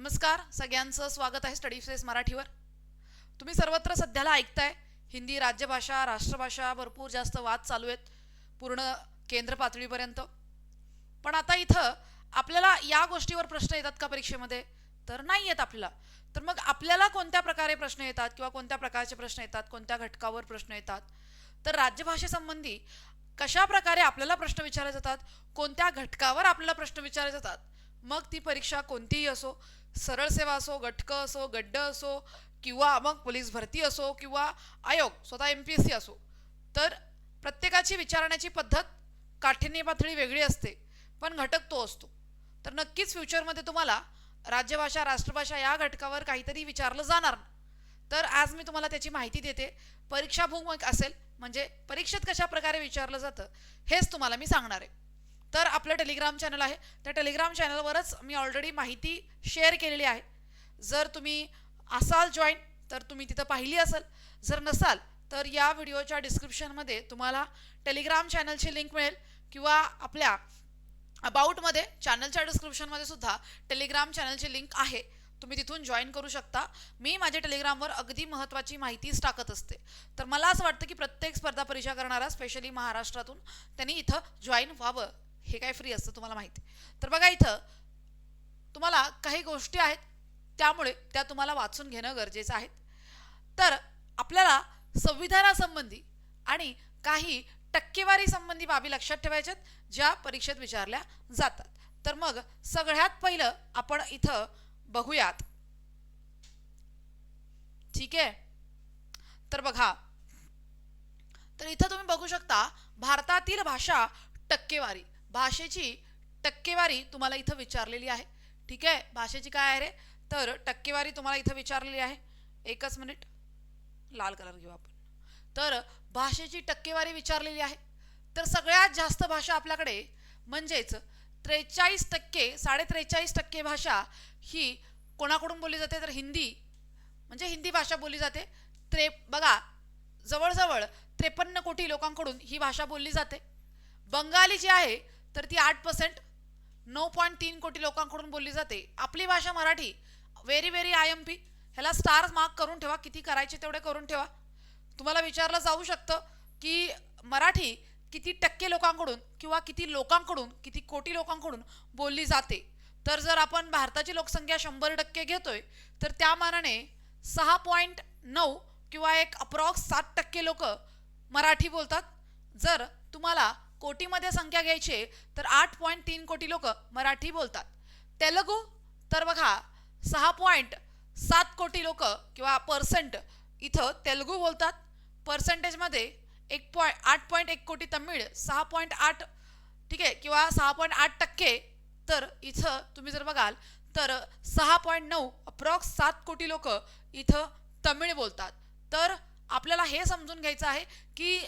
नमस्कार सगळ्यांचं स्वागत आहे स्टडी फेस मराठीवर. तुम्ही सर्वत्र सध्याला ऐकताय हिंदी राज्यभाषा राष्ट्रभाषा भरपूर जास्त वाद चालू आहेत पूर्ण केंद्र पातळीपर्यंत. पण आता इथं आपल्याला या गोष्टीवर प्रश्न येतात का परीक्षेमध्ये? तर नाही येत आपल्याला. तर मग आपल्याला कोणत्या प्रकारे प्रश्न येतात किंवा कोणत्या प्रकारचे प्रश्न येतात कोणत्या घटकावर प्रश्न येतात? तर राज्यभाषेसंबंधी कशा प्रकारे आपल्याला प्रश्न विचारले जातात कोणत्या घटकावर आपल्याला प्रश्न विचारले जातात मग ती परीक्षा कोणतीही असो सरळ सेवा असो गटक असो गड्ड असो किंवा मग पोलीस भरती असो किंवा आयोग स्वतः एम पी एस सी असो तर प्रत्येकाची विचारण्याची पद्धत काठिण्य पातळी वेगळी असते पण घटक तो असतो. तर नक्कीच फ्युचरमध्ये तुम्हाला राज्यभाषा राष्ट्रभाषा या घटकावर काहीतरी विचारलं जाणार. तर आज मी तुम्हाला त्याची माहिती देते. परीक्षाभूमक असेल म्हणजे परीक्षेत कशा प्रकारे विचारलं जातं हेच तुम्हाला मी सांगणार आहे. तर आपलं टेलिग्राम चॅनल आहे. त्या टेलिग्राम चॅनलवरच मी ऑलरेडी माहिती शेअर केलेली आहे. जर तुम्ही असाल जॉईन तर तुम्ही तिथं पाहिली असाल. जर नसाल तर या व्हिडिओच्या डिस्क्रिप्शनमध्ये तुम्हाला टेलिग्राम चॅनलची लिंक मिळेल किंवा आपल्या अबाउटमध्ये चॅनलच्या डिस्क्रिप्शनमध्ये सुद्धा टेलिग्राम चॅनलची लिंक आहे. तुम्ही तिथून जॉईन करू शकता. मी माझ्या टेलिग्रामवर अगदी महत्त्वाची माहितीच टाकत असते. तर मला असं वाटतं की प्रत्येक स्पर्धा परीक्षा करणारा स्पेशली महाराष्ट्रातून त्यांनी इथं जॉईन व्हावं. हे काय फ्री असतं तुम्हाला माहिती. तर बघा इथं तुम्हाला काही गोष्टी आहेत त्यामुळे त्या तुम्हाला वाचून घेणं गरजेचं आहे. तर आपल्याला संविधानासंबंधी आणि काही टक्केवारी संबंधी बाबी लक्षात ठेवायच्यात ज्या परीक्षेत विचारल्या जातात. तर मग सगळ्यात पहिलं आपण इथं बघूयात. ठीक आहे? तर बघा. तर इथं तुम्ही बघू शकता भारतातील भाषा टक्केवारी. भाषेची टक्केवारी तुम्हाला इथं विचारलेली आहे. ठीक आहे? भाषेची काय आहे रे? तर टक्केवारी तुम्हाला इथं विचारलेली आहे. एकच मिनिट. लाल कलर घेऊ आपण. तर भाषेची टक्केवारी विचारलेली आहे. तर सगळ्यात जास्त भाषा आपल्याकडे म्हणजेच त्रेचाळीस टक्के साडे त्रेचाळीस टक्के भाषा ही कोणाकडून बोलली जाते? तर हिंदी म्हणजे हिंदी भाषा बोलली जाते. त्रे बघा जवळजवळ त्रेपन्न कोटी लोकांकडून ही भाषा बोलली जाते. बंगाली जी आहे तर ती आठ पर्सेंट नऊ पॉईंट तीन कोटी लोकांकडून बोलली जाते. आपली भाषा Marathi very very I M P ह्याला स्टार मार्क करून ठेवा किती करायचे तेवढे करून ठेवा. तुम्हाला विचारलं जाऊ शकतं की मराठी किती टक्के लोकांकडून किंवा किती लोकांकडून किती कोटी लोकांकडून बोलली जाते. तर जर आपण भारताची लोकसंख्या शंभर टक्के घेतोय तर त्या मानाने सहा पॉईंट नऊ किंवा एक अप्रॉक्स सात टक्के लोक मराठी बोलतात. जर तुम्हाला कोटीमध्ये संख्या घ्यायची तर आठ पॉईंट तीन कोटी लोक मराठी बोलतात. तेलगू तर बघा सहा पॉईंट सात कोटी लोक किंवा पर्सेंट इथं तेलगू बोलतात. पर्सेंटेजमध्ये एक पॉईंट आठ पॉईंट एक कोटी तमिळ सहा पॉईंट आठ ठीक आहे किंवा सहा पॉईंट आठ टक्के तर इथं तुम्ही जर बघाल तर सहा पॉईंट नऊ अप्रॉक्स सात कोटी लोक इथं तमिळ बोलतात. तर आपल्याला हे समजून घ्यायचं आहे की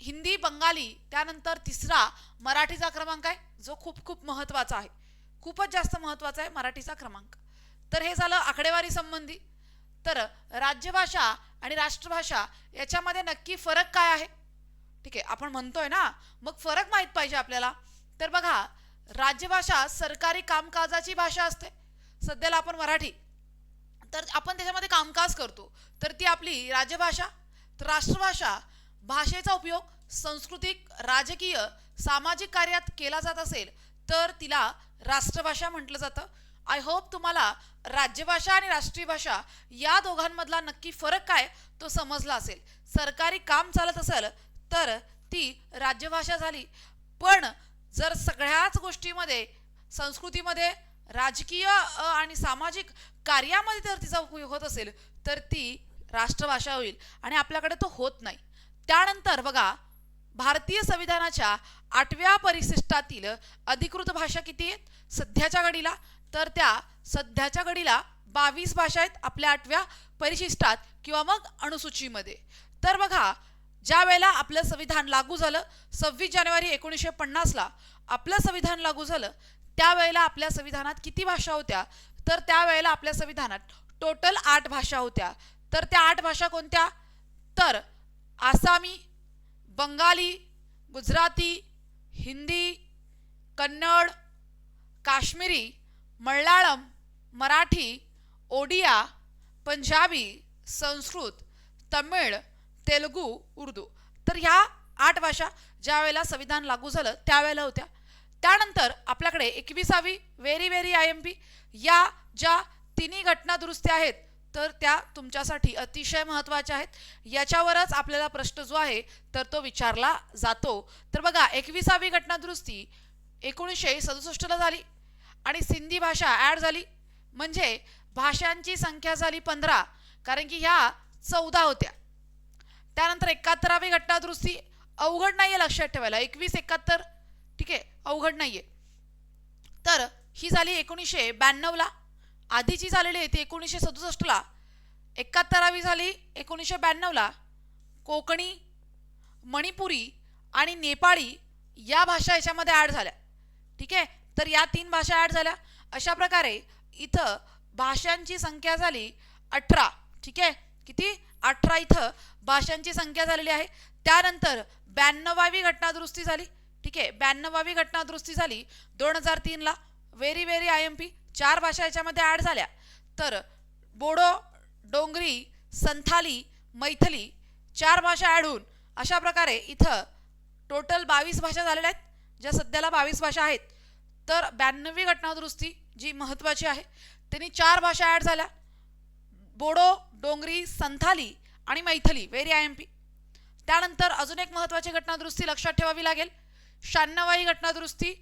हिंदी बंगाली त्यानंतर तिसरा मराठीचा क्रमांक आहे जो खूप खूप महत्त्वाचा आहे. खूपच जास्त महत्त्वाचा आहे मराठीचा क्रमांक. तर हे झालं आकडेवारी संबंधी. तर राज्यभाषा आणि राष्ट्रभाषा याच्यामध्ये नक्की फरक काय आहे? ठीक आहे आपण म्हणतोय ना मग फरक माहीत पाहिजे आपल्याला. तर बघा राज्यभाषा सरकारी कामकाजाची भाषा असते. सध्याला आपण मराठी. तर आपण त्याच्यामध्ये कामकाज करतो. तर ती आपली राज्यभाषा. तर राष्ट्रभाषा भाषेचा उपयोग सांस्कृतिक राजकीय सामाजिक कार्यात केला जात असेल तर तिला राष्ट्रभाषा म्हटलं जातं. आय होप तुम्हाला राज्यभाषा आणि राष्ट्रीय भाषा या दोघांमधला नक्की फरक काय तो समजला असेल. सरकारी काम चालत असेल तर ती राज्यभाषा झाली. पण जर सगळ्याच गोष्टीमध्ये संस्कृतीमध्ये राजकीय आणि सामाजिक कार्यामध्ये जर तिचा उपयोग होत असेल तर ती राष्ट्रभाषा होईल. आणि आपल्याकडे तो होत नाही. त्यानंतर बघा भारतीय संविधानाच्या आठव्या परिशिष्टातील अधिकृत भाषा किती? आहेत सध्याच्या घडीला. तर त्या सध्याच्या घडीला बावीस भाषा आहेत आपल्या आठव्या परिशिष्टात किंवा मग अनुसूचीमध्ये. तर बघा ज्या वेळेला आपलं संविधान लागू झालं सव्वीस जानेवारी एकोणीसशे पन्नासला आपलं संविधान लागू झालं त्यावेळेला आपल्या संविधानात किती भाषा होत्या? तर त्यावेळेला आपल्या संविधानात टोटल आठ भाषा होत्या. तर त्या आठ भाषा कोणत्या? तर आसामी बंगाली गुजराती हिंदी कन्नड काश्मीरी मल्याळम मराठी ओडिया पंजाबी संस्कृत तमिळ तेलगू उर्दू. तर ह्या आठ भाषा ज्या वेळेला संविधान लागू झालं त्यावेळेला होत्या. त्यानंतर आपल्याकडे एकविसावी very very I M P या ज्या तिन्ही घटना दुरुस्त्या आहेत तर त्या तुमच्यासाठी अतिशय महत्त्वाच्या आहेत. याच्यावरच आपल्याला प्रश्न जो आहे तर तो विचारला जातो. तर बघा एकविसावी घटनादुरुस्ती एकोणीसशे सदुसष्टला झाली आणि सिंधी भाषा ॲड झाली. म्हणजे भाषांची संख्या झाली पंधरा कारण की ह्या चौदा होत्या. त्यानंतर एकाहत्तरावी घटनादुरुस्ती अवघड नाही आहे लक्षात ठेवायला. एकवीस एकाहत्तर ठीक आहे अवघड नाही आहे तर ही झाली एकोणीसशे ब्याण्णवला. आधीची झालेली आहे ती एकोणीसशे सदुसष्टला एकाहत्तरावी झाली एकोणीसशे ब्याण्णवला कोकणी मणिपुरी आणि नेपाळी या भाषा याच्यामध्ये ॲड झाल्या. ठीक आहे? तर या तीन भाषा ॲड झाल्या. अशा प्रकारे इथं भाषांची संख्या झाली अठरा. ठीक आहे? किती? अठरा इथं भाषांची संख्या झालेली आहे. त्यानंतर ब्याण्णवावी घटनादुरुस्ती झाली. ठीक आहे? ब्याण्णवावी घटना दुरुस्ती झाली दोन हजार तीनला very very I M P चार भाषा याच्यामध्ये ॲड झाल्या. तर बोडो डोंगरी संथाली मैथली चार भाषा ॲड होऊन अशा प्रकारे इथं टोटल बावीस भाषा झालेल्या आहेत ज्या सध्याला बावीस भाषा आहेत. तर ब्याण्णवी घटनादुरुस्ती जी महत्त्वाची आहे त्यांनी चार भाषा ॲड झाल्या. बोडो डोंगरी संथाली आणि Maithili very I M P त्यानंतर अजून एक महत्त्वाची घटनादुरुस्ती लक्षात ठेवावी लागेल. शहाण्णवाई घटनादुरुस्ती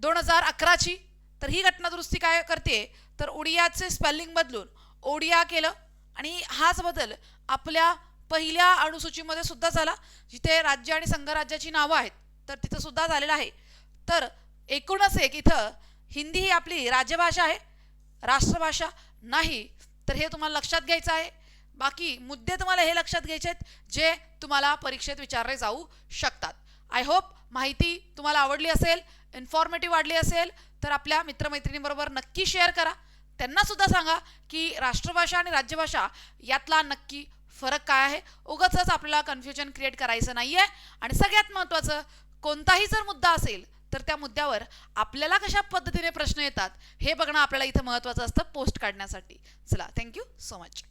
दोन हजार अकराची. तर ही घटना दुरुस्ती काय करते? तर ओडियाचे स्पेलिंग बदलून ओडिया केलं आणि हाच बदल आपल्या पहिल्या अणुसूचीमध्ये सुद्धा झाला जिथे राज्य आणि संघराज्याची नावं आहेत तर तिथं सुद्धा झालेलं आहे. तर एकूणच एक इथं हिंदी ही आपली राज्यभाषा आहे राष्ट्रभाषा नाही तर हे तुम्हाला लक्षात घ्यायचं आहे. बाकी मुद्दे तुम्हाला हे लक्षात घ्यायचे आहेत जे तुम्हाला परीक्षेत विचारले जाऊ शकतात. आय होप माहिती तुम्हाला आवडली असेल इन्फॉर्मेटिव्ह वाढली असेल तर आपल्या मित्रमैत्रिणींबरोबर नक्की शेअर करा. त्यांना सुद्धा सांगा की राष्ट्रभाषा आणि राज्यभाषा यातला नक्की फरक काय आहे. उगाचच आपल्याला कन्फ्युजन क्रिएट करायचं नाही आहे आणि सगळ्यात महत्त्वाचं कोणताही जर मुद्दा असेल तर त्या मुद्द्यावर आपल्याला कशा पद्धतीने प्रश्न येतात हे बघणं आपल्याला इथं महत्त्वाचं असतं पोस्ट काढण्यासाठी. चला थँक्यू सो मच